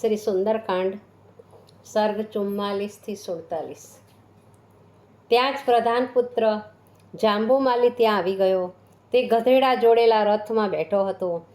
શ્રી સુંદરકાંડ, સર્ગ ચુમ્માલીસથી સુડતાલીસ. ત્યાં જ પ્રધાન પુત્ર જાંબુમાલી ત્યાં આવી ગયો. તે ગધેડા જોડેલા રથમાં બેઠો હતો.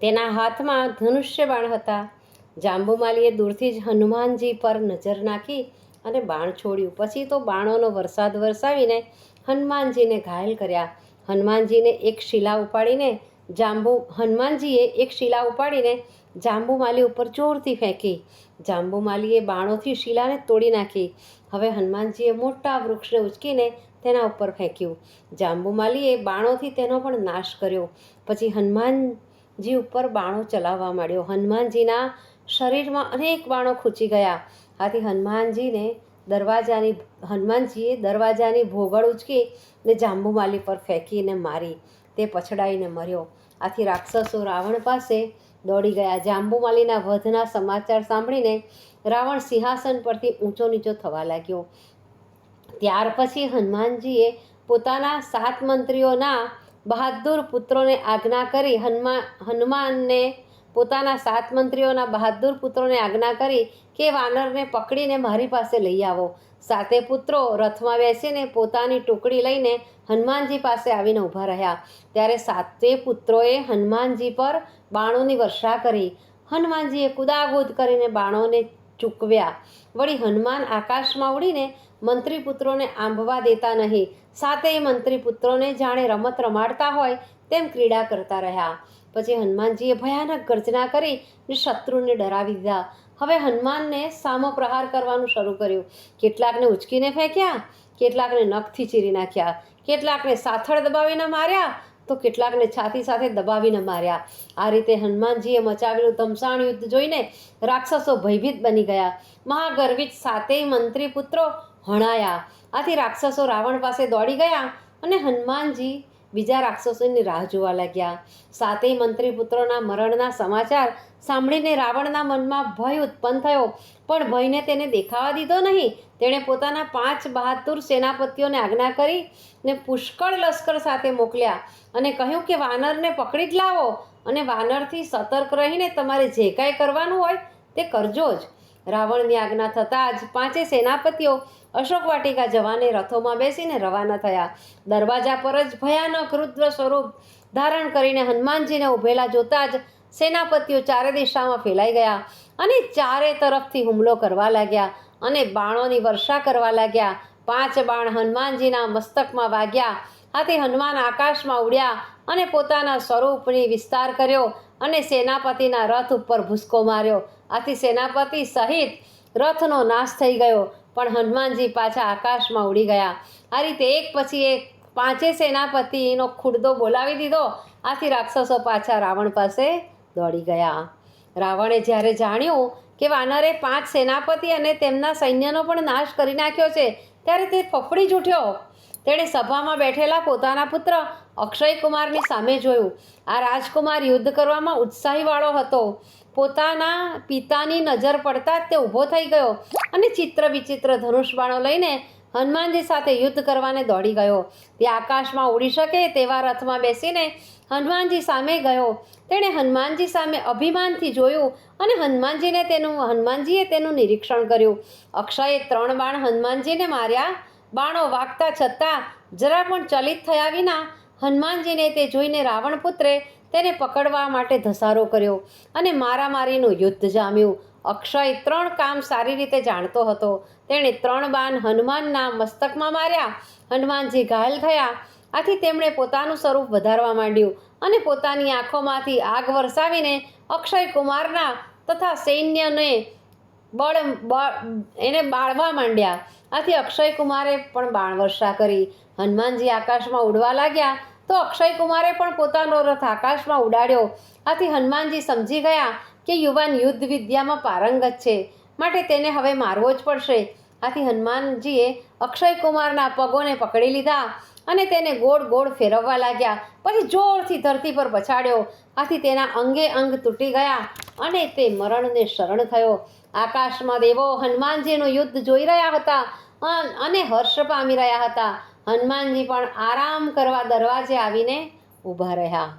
તેના હાથમાં ધનુષ્ય બાણ હતા. જાંબુમાલીએ દૂરથી જ હનુમાનજી પર નજર નાખી અને બાણ છોડ્યું. પછી તો બાણોનો વરસાદ વરસાવીને હનુમાનજીને ઘાયલ કર્યા. હનુમાનજીને એક શિલા ઉપાડીને જાંબુ, હનુમાનજીએ એક શિલા ઉપાડીને જાંબુમાલી ઉપર જોરથી ફેંકી. જાંબુમાલીએ બાણોથી શિલાને તોડી નાખી. હવે હનુમાનજીએ મોટા વૃક્ષને ઉચકીને તેના ઉપર ફેંક્યું. જાંબુમાલીએ બાણોથી તેનો પણ નાશ કર્યો. પછી હનુમાનજી ઉપર બાણો ચલાવવા માંડ્યો. હનુમાનજીના શરીરમાં અનેક બાણો ખૂંચી ગયા. આથી હનુમાનજીને દરવાજાની, હનુમાનજીએ દરવાજાની ભોગળ ઉચકી ને જાંબુમાલી પર ફેંકીને મારી. તે પછડાઈને મર્યો. આથી રાક્ષસો રાવણ પાસે દોડી ગયા. જાંબુમાલીના વધના સમાચાર સાંભળીને રાવણ સિંહાસન પરથી ઊંચો નીચો થવા લાગ્યો. ત્યાર પછી હનુમાનજીએ પોતાના સાત મંત્રીઓના બહાદુર પુત્રોને આજ્ઞા કરી હનુમાન હનુમાનને પોતાના સાત મંત્રીઓના બહાદુર પુત્રોને આજ્ઞા કરી કે વાનરને પકડીને મારી પાસે લઈ આવો. સાતે પુત્રો રથમાં બેસીને પોતાની ટુકડી લઈને હનુમાનજી પાસે આવીને ઊભા રહ્યા. ત્યારે સાતે પુત્રોએ હનુમાનજી પર બાણોની વર્ષા કરી. હનુમાનજીએ કુદાગુદ કરીને બાણોને ચૂકવ્યા. વળી હનુમાન આકાશમાં ઉડીને મંત્રી પુત્રોને આંબવા દેતા નહીં. સાતેય મંત્રી પુત્રોને જાણે રમત રમાડતા હોય તેમ ક્રીડા કરતા રહ્યા. પછી હનુમાનજીએ ભયાનક ગર્જના કરી શત્રુને ડરાવી દીધા. હવે હનુમાનને સામો પ્રહાર કરવાનું શરૂ કર્યું. કેટલાકને ઉચકીને ફેંક્યા, કેટલાકને નખથી ચીરી નાખ્યા, કેટલાકને સાથળ દબાવીને માર્યા, તો કેટલાકને છાતી સાથે દબાવીને માર્યા. આ રીતે હનુમાનજીએ મચાવેલું ધમસાણ યુદ્ધ જોઈને રાક્ષસો ભયભીત બની ગયા. મહાગર્વિત સાતેય મંત્રી પુત્રો હણાયા. આથી રાક્ષસો રાવણ પાસે દોડી ગયા અને હનુમાનજી બીજા રાક્ષસોની રાહ જોવા લાગ્યા. સાતેય મંત્રી પુત્રોના મરણના સમાચાર સાંભળીને રાવણના મનમાં ભય ઉત્પન્ન થયો. પણ ભયને તેને દેખાવા દીધો નહીં. તેણે પોતાના પાંચ બહાદુર સેનાપતિઓને આજ્ઞા કરી ને પુષ્કળ લશ્કર સાથે મોકલ્યા અને કહ્યું કે વાનરને પકડી જ લાવો અને વાનરથી સતર્ક રહીને તમારે જે કાંઈ કરવાનું હોય તે કરજો જ. રાવણની આજ્ઞા થતાં જ પાંચે સેનાપતિઓ અશોક વાટિકા જવાને રથોમાં બેસીને રવાના થયા. દરવાજા પર જ ભયાનક રુદ્ર સ્વરૂપ ધારણ કરીને હનુમાનજીને ઊભેલા જોતા જ સેનાપતિઓ ચારે દિશામાં ફેલાઈ ગયા અને ચારે તરફથી હુમલો કરવા લાગ્યા અને બાણોની વર્ષા કરવા લાગ્યા. પાંચ બાણ હનુમાનજીના મસ્તકમાં વાગ્યા. આથી હનુમાન આકાશમાં ઉડ્યા અને પોતાના સ્વરૂપની વિસ્તાર કર્યો અને સેનાપતિના રથ ઉપર ભૂસકો માર્યો. આથી સેનાપતિ સહિત રથનો નાશ થઈ ગયો. પણ હનુમાનજી પાછા આકાશમાં ઉડી ગયા. આ રીતે એક પછી એક પાંચે સેનાપતિનો ખુડદો બોલાવી દીધો. આથી રાક્ષસો પાછા રાવણ પાસે દોડી ગયા. રાવણે જ્યારે જાણ્યું કે વાનરે પાંચ સેનાપતિ અને તેમના સૈન્યનો પણ નાશ કરી નાખ્યો છે, ત્યારે તે ફફડી જ ઉઠ્યો. તેણે સભામાં બેઠેલા પોતાના પુત્ર અક્ષય કુમારની સામે જોયું. આ રાજકુમાર યુદ્ધ કરવામાં ઉત્સાહીવાળો હતો. પોતાના પિતાની નજર પડતા તે ઊભો થઈ ગયો અને ચિત્ર વિચિત્ર ધનુષ બાણો લઈને હનુમાનજી સાથે યુદ્ધ કરવાને દોડી ગયો. તે આકાશમાં ઉડી શકે તેવા રથમાં બેસીને હનુમાનજી સામે ગયો. તેણે હનુમાનજી સામે અભિમાનથી જોયું અને હનુમાનજીને તેનું, હનુમાનજીએ તેનું નિરીક્ષણ કર્યું. અક્ષયે ત્રણ બાણ હનુમાનજીને માર્યા. બાણો વાગતા છતાં જરા પણ ચલિત થયા વિના હનુમાનજીને તે જોઈને રાવણ પુત્રે તેને પકડવા માટે ધસારો કર્યો અને મારામારીનું યુદ્ધ જામ્યું. અક્ષય ત્રણ કામ સારી રીતે જાણતો હતો. તેણે ત્રણ બાણ હનુમાનના મસ્તકમાં માર્યા. હનુમાનજી ઘાયલ થયા. આથી તેમણે પોતાનું સ્વરૂપ વધારવા માંડ્યું અને પોતાની આંખોમાંથી આગ વરસાવીને અક્ષય કુમારના તથા સૈન્યને બળ એને બાળવા માંડ્યા. આથી અક્ષય કુમારે પણ બાણ વર્ષા કરી. હનુમાનજી આકાશમાં ઉડવા લાગ્યા તો અક્ષય કુમારે પણ પોતાનો રથ આકાશમાં ઉડાડ્યો. આથી હનુમાનજી સમજી ગયા કે યુવાન યુદ્ધ વિદ્યામાં પારંગત છે. માટે તેને હવે મારવો જ પડશે. આથી હનુમાનજીએ અક્ષય કુમારના પગોને પકડી લીધા અને તેને ગોળ ગોળ ફેરવવા લાગ્યા. પછી જોરથી ધરતી પર પછાડ્યો. આથી તેના અંગે અંગ તૂટી ગયા અને તે મરણને શરણ થયો. આકાશમાં દેવો, હનુમાનજીનું યુદ્ધ જોઈ રહ્યા હતા અને હર્ષ પામી રહ્યા હતા. હનુમાનજી પણ આરામ કરવા દરવાજે આવીને ઊભા રહ્યા.